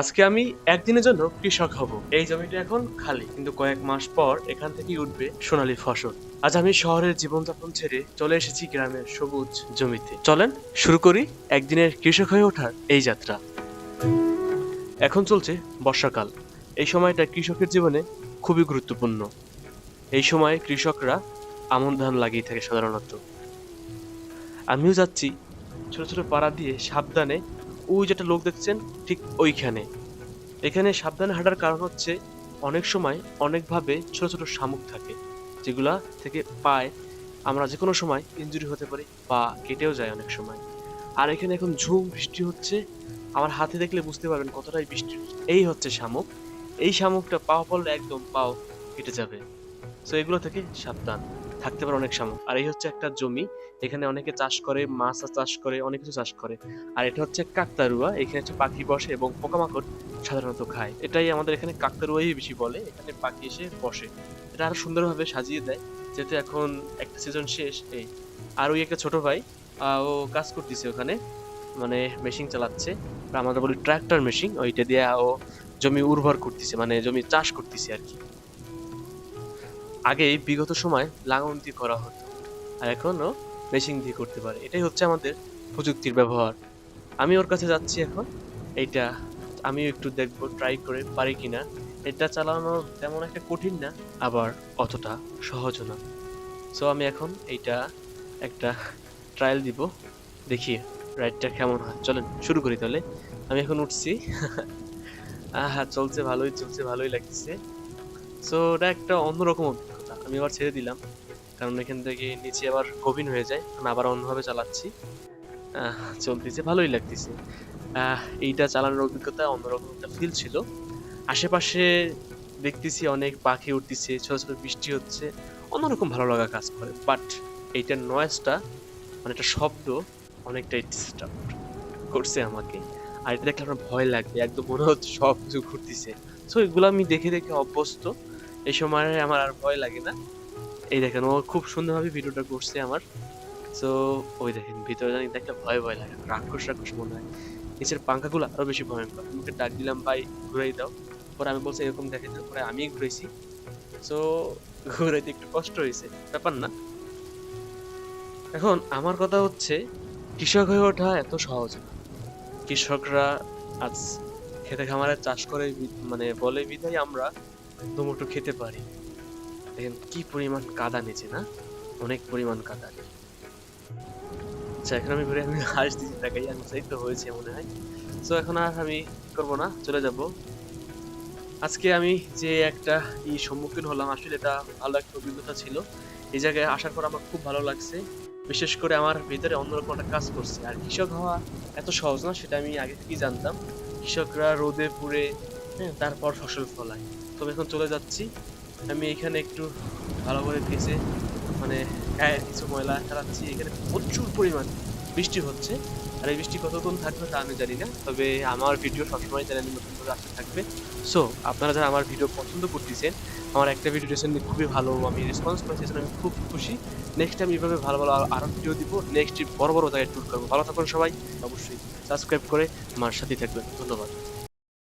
আজকে আমি একদিনের জন্য কৃষক হব। এই জমিটা এখন খালি, কিন্তু কয়েক মাস পর এখান থেকেই উঠবে সোনালী ফসল। আজ আমি শহরের জীবনযাপন ছেড়ে চলে এসেছি গ্রামের সবুজ জমিতে। চলেন, শুরু করি একদিনের কৃষক হয়ে ওঠার এই যাত্রা। এখন চলছে বর্ষাকাল। এই সময়টা কৃষকের জীবনে খুবই গুরুত্বপূর্ণ। এই সময় কৃষকরা আমন ধান লাগিয়ে থাকে সাধারণত। আমিও যাচ্ছি ছোট ছোট পাড়া দিয়ে সাবধানে ওই যেটা লোক দেখছেন, ঠিক ওইখানে। এখানে সাবধানে হাঁটার কারণ হচ্ছে, অনেক সময় অনেকভাবে ছোট ছোট শামুক থাকে, যেগুলা থেকে পায়, আমরা যে কোনো সময় ইনজুরি হতে পারি বা কেটেও যায় অনেক সময়। আর এখানে এখন ঝুম, বৃষ্টি হচ্ছে, আমার হাতে দেখলে বুঝতে পারবেন কতটাই বৃষ্টি এই হচ্ছে শামুক, এই শামুকটা পাও পড়লে একদম পাও কেটে যাবে। তো এগুলো থেকে সাবধান। থাকতে পারে অনেক শামুক আর এই হচ্ছে একটা জমি, এখানে অনেকে চাষ করে, মাছ চাষ করে, অনেক কিছু চাষ করে। আর এটা হচ্ছে কাকতারুয়া, এখানে হচ্ছে পাখি বসে এবং পোকামাকড় সাধারণত খায়। এটাই আমাদের এখানে কাকতারুয়াই বেশি বলে, এখানে পাখি এসে বসে। এটা আরও সুন্দরভাবে সাজিয়ে দেয়, যেহেতু এখন একটা সিজন শেষ, এই আর ওই একটা ছোট ভাই ও কাজ করতেছে ওখানে মানে মেশিন চালাচ্ছে। বা আমরা বলি ট্রাক্টর মেশিন ওইটা দিয়ে ও জমি উর্বর করতেছে মানে জমি চাষ করতেছে আর কি। আগে বিগত সময় লাঙল দিয়ে করা হতো, আর এখনও মেশিন দিয়ে করতে পারে। এটাই হচ্ছে আমাদের প্রযুক্তির ব্যবহার। আমি ওর কাছে যাচ্ছি এখন। এইটা আমিও একটু দেখব ট্রাই করে পারি কিনা। এটা চালানো তেমন একটা কঠিন না, আবার অতটা সহজও না। সো আমি এখন এইটা একটা ট্রায়াল দিব দেখি রাইডটা কেমন হয়। চলেন, শুরু করি তাহলে। আমি এখন উঠছি। হ্যাঁ চলছে ভালোই চলছে ভালোই লাগছে সো ওটা একটা অন্যরকম আমি আবার ছেড়ে দিলাম, কারণ এখান থেকে নিচে আবার গভীর হয়ে যায়। আমি আবার অন্যভাবে চালাচ্ছি। চলতেছে, ভালোই লাগতেছে। এইটা চালানোর অভিজ্ঞতা অন্যরকম একটা ফিল ছিল। আশেপাশে দেখতেছি অনেক পাখি উঠতেছে ছোট ছোট বৃষ্টি হচ্ছে। অন্যরকম ভালো লাগা কাজ করে বাট এইটার নয়েজটা মানে একটা শব্দ অনেকটা ডিস্টার্ব করছে আমাকে। আর এটা দেখলে আমার ভয় লাগবে, একদম মনে হচ্ছে সব কিছু ঘুরতেছে। সো এগুলো আমি দেখে দেখে অভ্যস্ত। এই সময় আমার আর ভয় লাগে না। এই দেখেন, ও খুব সুন্দরভাবে ভিডিওটা করছে আমার। তো ওই দেখেন, ভিতরে জানি দেখলে ভয় ভয় লাগে, রাক্ষস রাক্ষস মনে হয়। নিচের পাঙ্খাগুলো আরও বেশি ভয়ঙ্কর। আমি ডাক দিলাম, ভাই, ঘুরাই দাও। পরে আমি বলছি, এরকম দেখে পরে আমি ঘুরেছি তো ঘুরাইতে একটু কষ্ট হয়েছে, ব্যাপার না। এখন আমার কথা হচ্ছে, কৃষক হয়ে ওঠা এত সহজ না। কৃষকরা আজ খেতে খামারে চাষ করে মানে বলে বিধায় আমরা দুমুঠো খেতে পারি। দেখেন কি পরিমাণ কাদা নিচে, না? অনেক পরিমাণ কাদা আচ্ছা এখন আমি ঘুরে আমি হাঁস দিচ্ছি তাকাই আমি সেই তো হয়েছে মনে হয়। তো এখন আর আমি করব না? চলে যাব। আজকে আমি যে একটা ই সম্মুখীন হলাম, আসলে এটা ভালো একটা অভিজ্ঞতা ছিল। এই জায়গায় আসার পর আমার খুব ভালো লাগছে। বিশেষ করে আমার ভিতরে অন্যরকম একটা কাজ করছে। আর কৃষক হওয়া এত সহজ না, সেটা আমি আগে থেকেই জানতাম। কৃষকরা রোদে পুড়ে হ্যাঁ তারপর ফসল ফলায়। তবে এখন চলে যাচ্ছি। আমি এখানে একটু ভালো করে ভেজে মানে কিছু ময়লা ফেলাচ্ছি। এখানে প্রচুর পরিমাণ বৃষ্টি হচ্ছে। আর এই বৃষ্টি কতক্ষণ থাকবে তা আমি জানি না। তবে আমার ভিডিও সবসময় চ্যানেলে নতুন করে আসতে থাকবে। সো আপনারা যারা আমার ভিডিও পছন্দ করতেছেন, আমার একটা ভিডিও রিসেন্টলি খুবই ভালো আমি রেসপন্স পেয়েছি আমি খুব খুশি। নেক্সট টাইম এইভাবে ভালো ভালো আরো- আরও ভিডিও দিব নেক্সট বড় বড় জায়গায় ট্যুর করব। ভালো থাকুন সবাই, অবশ্যই সাবস্ক্রাইব করে আমার সাথেই থাকবেন। ধন্যবাদ।